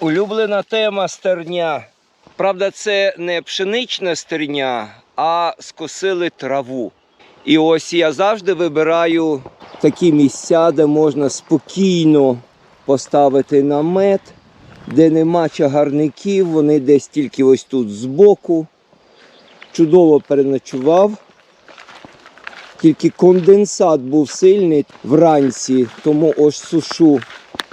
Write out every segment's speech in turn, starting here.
Улюблена тема стерня. Правда, це не пшенична стерня, а скосили траву. І ось я завжди вибираю такі місця, де можна спокійно поставити намет, де нема чагарників, вони десь тільки ось тут збоку. Чудово переночував. Тільки конденсат був сильний вранці, тому ось сушу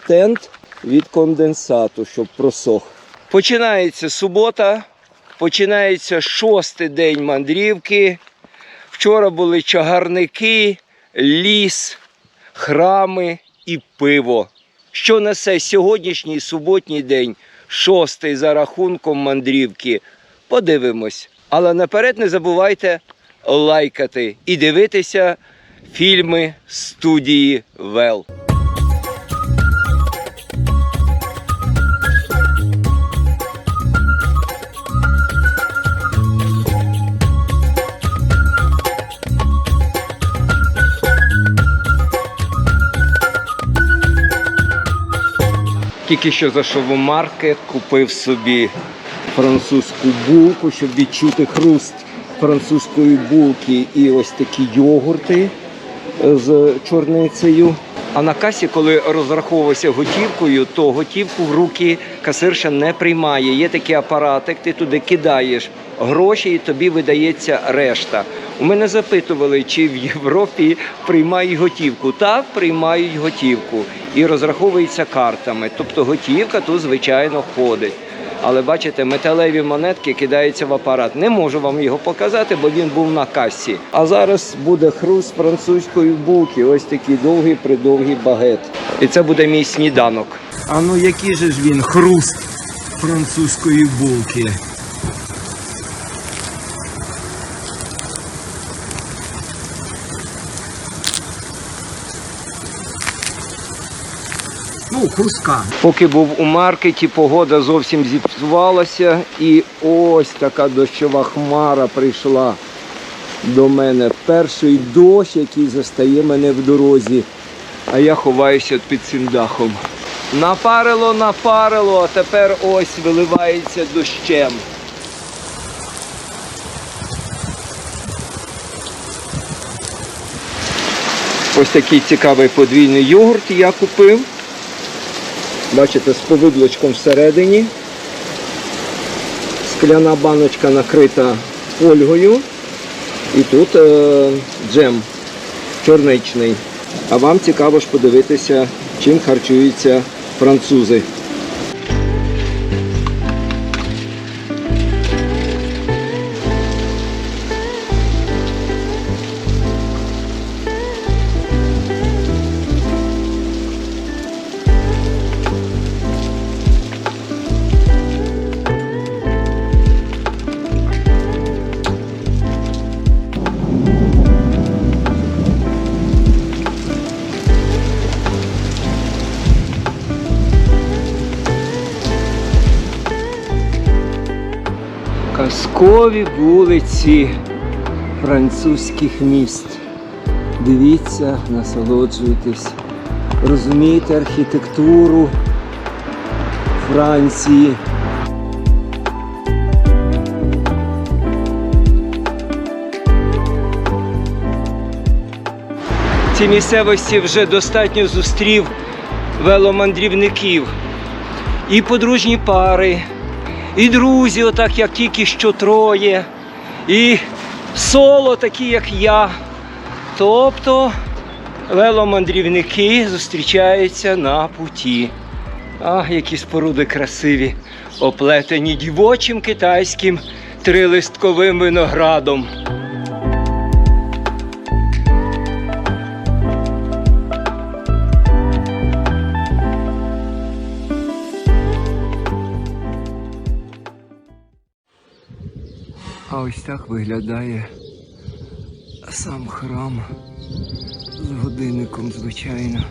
тент від конденсату, щоб просох. Починається субота, починається шостий день мандрівки. Вчора були чагарники, ліс, храми і пиво. Що несе сьогоднішній суботній день, шостий за рахунком мандрівки. Подивимось. Але наперед не забувайте лайкати і дивитися фільми студії Вел. Тільки що зайшов у маркет, купив собі французьку булку, щоб відчути хруст французької булки і ось такі йогурти з чорницею. А на касі, коли розраховувався готівкою, то готівку в руки касирша не приймає. Є такий апаратик, ти туди кидаєш гроші і тобі видається решта. У мене запитували, чи в Європі приймають готівку. Так, приймають готівку і розраховується картами. Тобто готівка тут, звичайно, ходить. Але бачите, металеві монетки кидаються в апарат. Не можу вам його показати, бо він був на касі. А зараз буде хруст французької булки. Ось такий довгий придовгий багет. І це буде мій сніданок. А ну який же ж він хруст французької булки? Ну. Поки був у маркеті, погода зовсім зіпсувалася, і ось така дощова хмара прийшла до мене. Перший дощ, який застає мене в дорозі, а я ховаюся під цим дахом. Напарило, напарило, а тепер ось виливається дощем. Ось такий цікавий подвійний йогурт я купив. Бачите, з повидлочком всередині. Скляна баночка накрита фольгою. І тут е, джем чорничний. А вам цікаво ж подивитися, чим харчуються французи. Казкові вулиці французьких міст. Дивіться, насолоджуйтесь, розумієте архітектуру Франції. В цій місцевості вже достатньо зустрів веломандрівників і подружні пари, і друзі, отак як тільки що троє, і соло, такі як я. Тобто веломандрівники зустрічаються на путі. Ах, які споруди красиві, оплетені дівочим китайським трилистковим виноградом. Ось так виглядає сам храм з годинником, звичайно.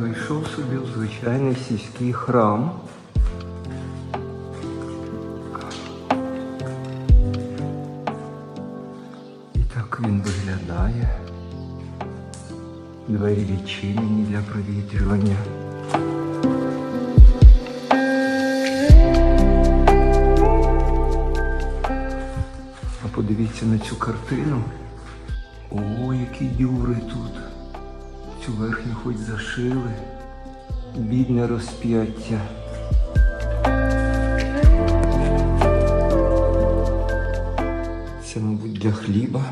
Зайшов собі в звичайний сільський храм. Так він виглядає. Двері відчинені для провітрювання. А подивіться на цю картину. О, які дюри тут. Цю верхню хоч зашили. Бідне розп'яття. Це, мабуть, для хліба.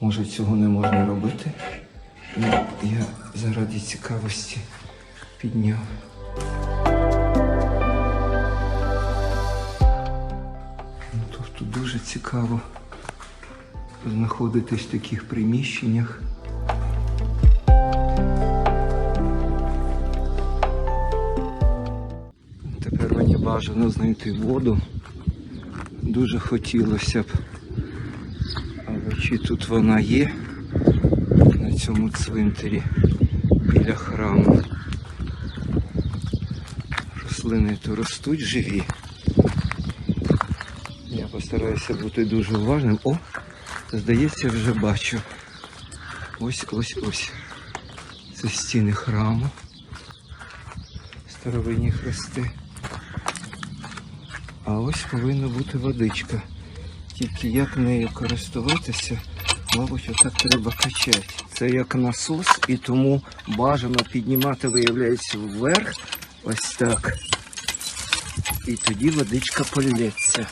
Може, цього не можна робити. Ну, я заради цікавості підняв. Ну, тобто дуже цікаво знаходитись в таких приміщеннях. Тепер мені бажано знайти воду. Дуже хотілося б. Але чи тут вона є цьому цвинтарі біля храму? Рослини то ростуть живі. Я постараюся бути дуже уважним. О, здається, вже бачу. Ось ось ось. Це стіни храму. Старовинні хрести. А ось повинна бути водичка. Тільки як нею користуватися, мабуть, отак треба качати. Це як насос, і тому бажано піднімати, виявляється, вверх. Ось так. І тоді водичка полється.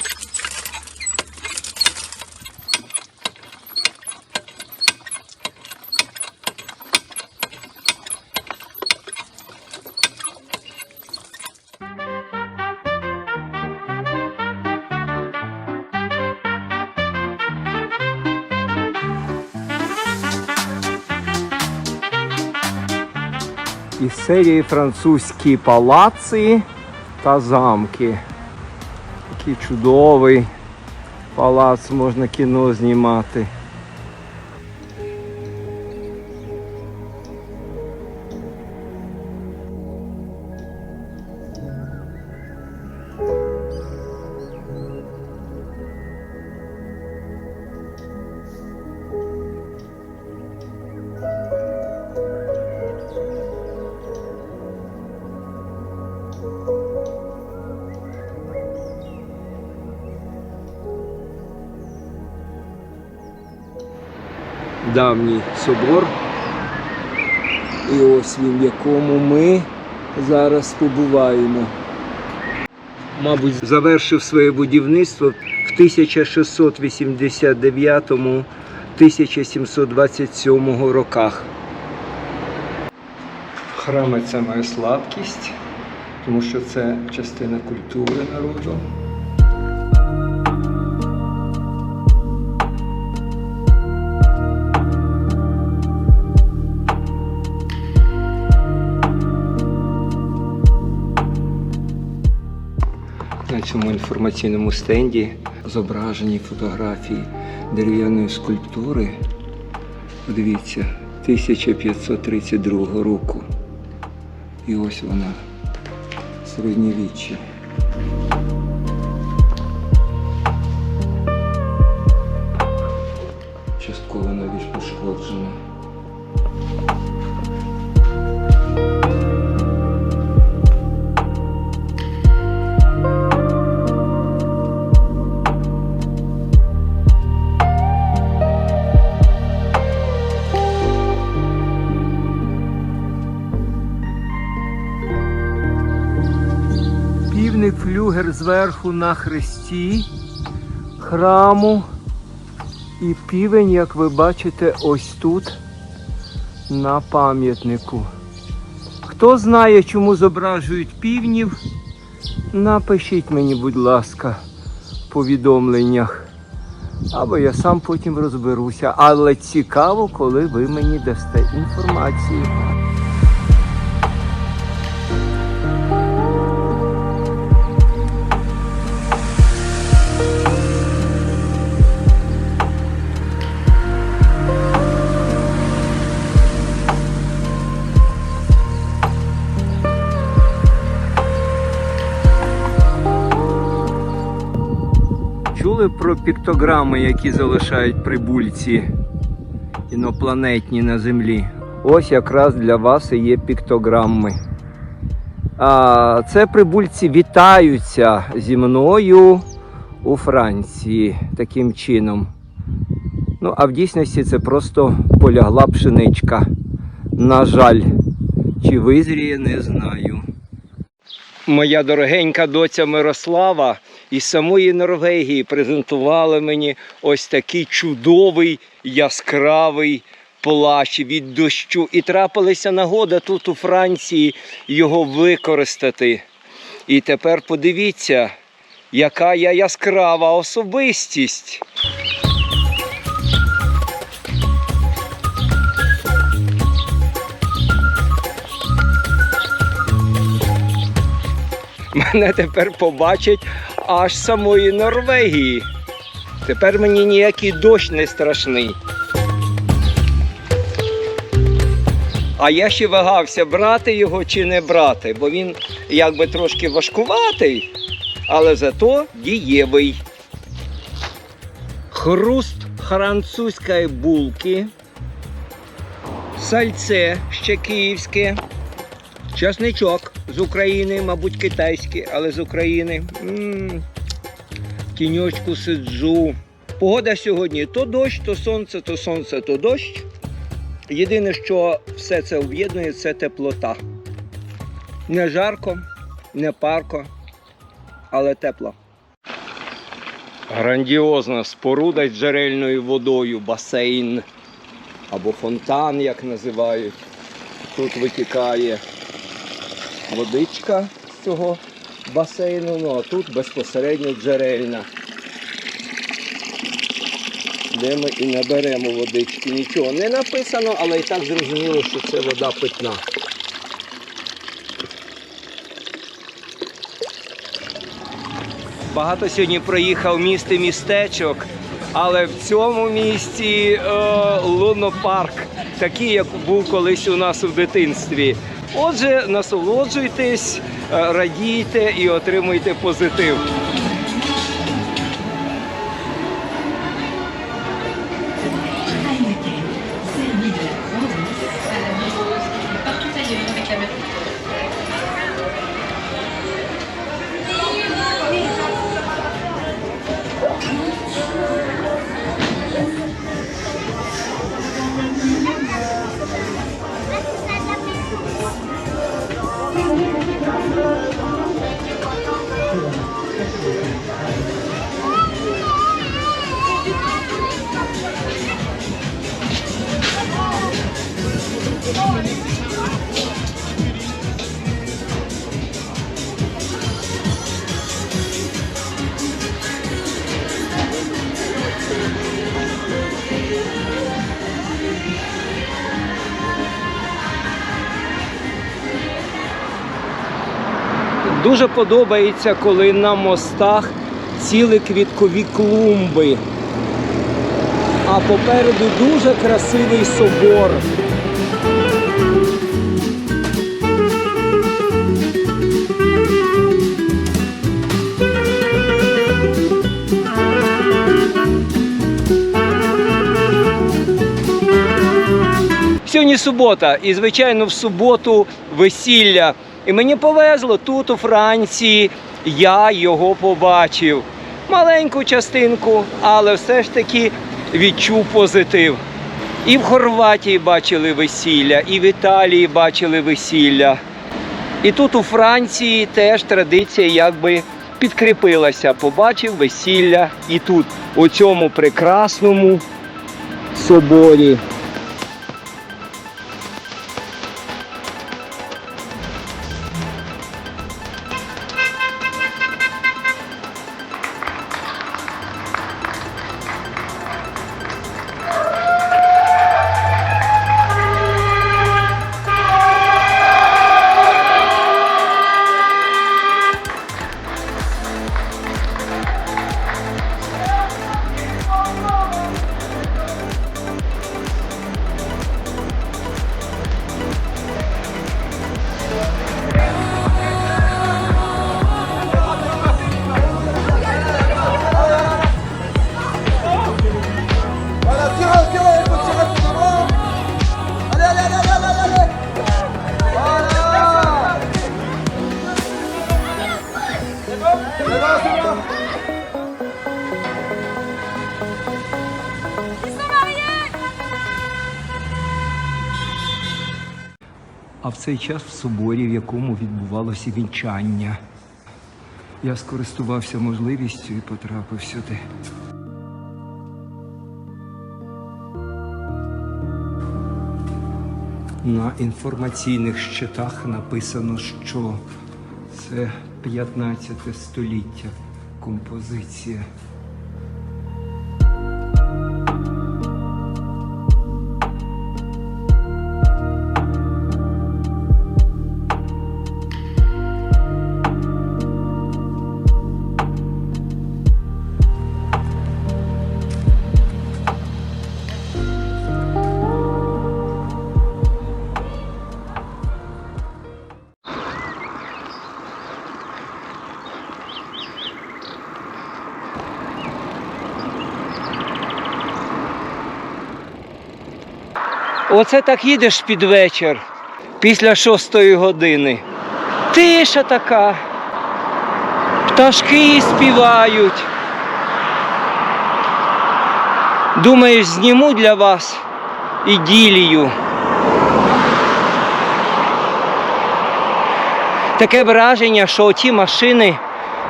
Серії французькі палаци та замки. Такий чудовий палац, можна кіно знімати. Давній собор. І ось він, в якому ми зараз побуваємо. Мабуть, завершив своє будівництво в 1689-1727 роках. Храми це моя слабкість, тому що це частина культури народу. Цьому інформаційному стенді зображені фотографії дерев'яної скульптури. Подивіться, 1532 року. І ось вона середньовіччя. Зверху на хресті храму. І півень, як ви бачите, ось тут на пам'ятнику. Хто знає, чому зображують півнів, напишіть мені, будь ласка, в повідомленнях. Або я сам потім розберуся. Але цікаво, коли ви мені дасте інформацію. чули про піктограми, які залишають прибульці інопланетні на землі? Ось якраз для вас і є піктограми. А, Це прибульці вітаються зі мною у Франції таким чином. Ну, а в дійсності це просто полягла пшеничка. На жаль, чи визріє, не знаю. Моя дорогенька доця Мирослава із самої Норвегії презентувала мені ось такий чудовий яскравий плащ від дощу. І трапилася нагода тут у Франції його використати. І тепер подивіться, яка я яскрава особистість. Мене тепер побачать аж самої Норвегії. Тепер мені ніякий дощ не страшний. А я ще вагався, брати його чи не брати, бо він якби трошки важкуватий, але зато дієвий. Хруст французької булки, сальце ще київське, часничок з України, мабуть, китайський, але з України. М, Тіньочку сиджу. Погода сьогодні то дощ, то сонце, то сонце, то дощ. Єдине, що все це об'єднує, це теплота. Не жарко, не парко, але тепло. Грандіозна споруда з джерельною водою, басейн або фонтан, як називають. Тут витікає водичка з цього басейну, ну а тут безпосередньо джерельна. Де ми і наберемо водички. Нічого не написано, але і так зрозуміло, що це вода питна. Багато сьогодні проїхав міст і містечок, але в цьому місті е, лунопарк, такий, як був колись у нас у дитинстві. Отже, насолоджуйтесь, е, радійте і отримуйте позитив. Дуже подобається, коли на мостах цілі квіткові клумби. А попереду дуже красивий собор. Сьогодні субота, і звичайно в суботу весілля. І мені повезло тут, у Франції, я його побачив. Маленьку частинку, але все ж таки відчув позитив. І в Хорватії бачили весілля, і в Італії бачили весілля. І тут у Франції теж традиція якби підкріпилася. Побачив весілля і тут, у цьому прекрасному соборі. Цей час в соборі, в якому відбувалося вінчання. Я скористувався можливістю і потрапив сюди. На інформаційних щитах написано, що це 15 століття композиція. Оце так їдеш під вечір, після шостої години. Тиша така. Пташки співають. Думаєш, зніму для вас іділію. Таке враження, що ті машини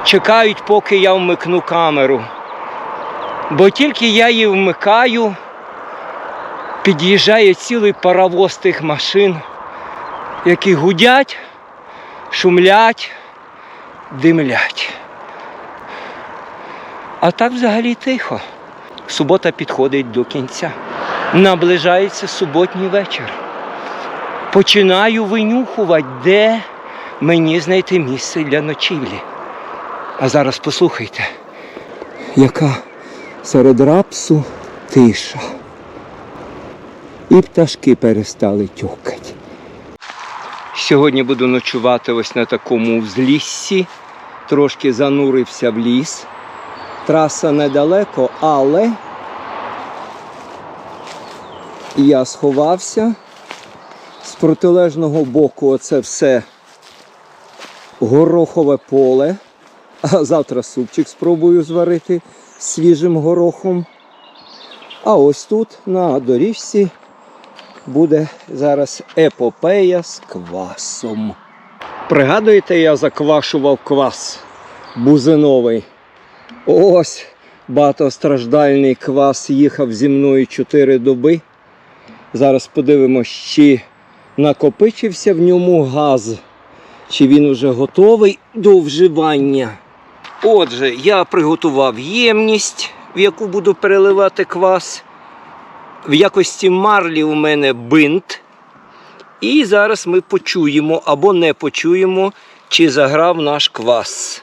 чекають, поки я вмикну камеру. Бо тільки я її вмикаю, під'їжджає цілий паровоз тих машин, які гудять, шумлять, димлять. А так взагалі тихо. Субота підходить до кінця. Наближається суботній вечір. Починаю винюхувати, де мені знайти місце для ночівлі. А зараз послухайте, яка серед рапсу тиша. І пташки перестали тюкати. Сьогодні буду ночувати ось на такому узліссі. Трошки занурився в ліс. Траса недалеко, але я сховався. З протилежного боку оце все горохове поле. А завтра супчик спробую зварити свіжим горохом. А ось тут на доріжці буде зараз епопея з квасом. Пригадуєте, я заквашував квас бузиновий. Ось багатостраждальний квас їхав зі мною 4 доби. Зараз подивимось, чи накопичився в ньому газ, чи він уже готовий до вживання. Отже, я приготував ємність, в яку буду переливати квас. В якості марлі у мене бинт. І зараз ми почуємо або не почуємо, чи заграв наш квас.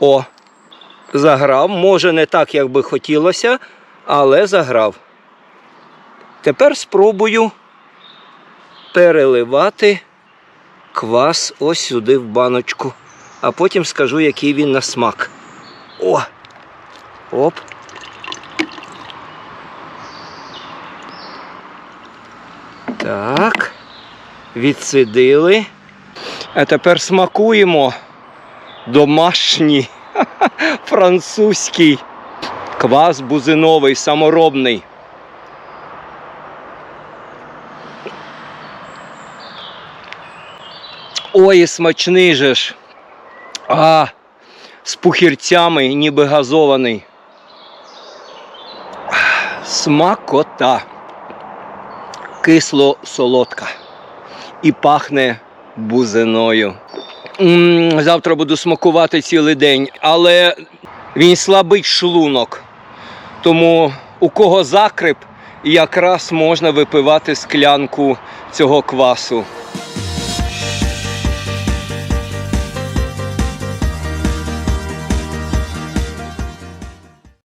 О, заграв. Може не так, як би хотілося, але заграв. Тепер спробую переливати квас ось сюди в баночку, а потім скажу, який він на смак. О! Оп. Так. Відсидили. А тепер смакуємо домашній французький квас бузиновий, саморобний. Ой, смачний же ж. А, з пухірцями, ніби газований. Смакота. Кисло-солодка. І пахне бузиною. М, Завтра буду смакувати цілий день, але він слабить шлунок. Тому у кого закрип, якраз можна випивати склянку цього квасу.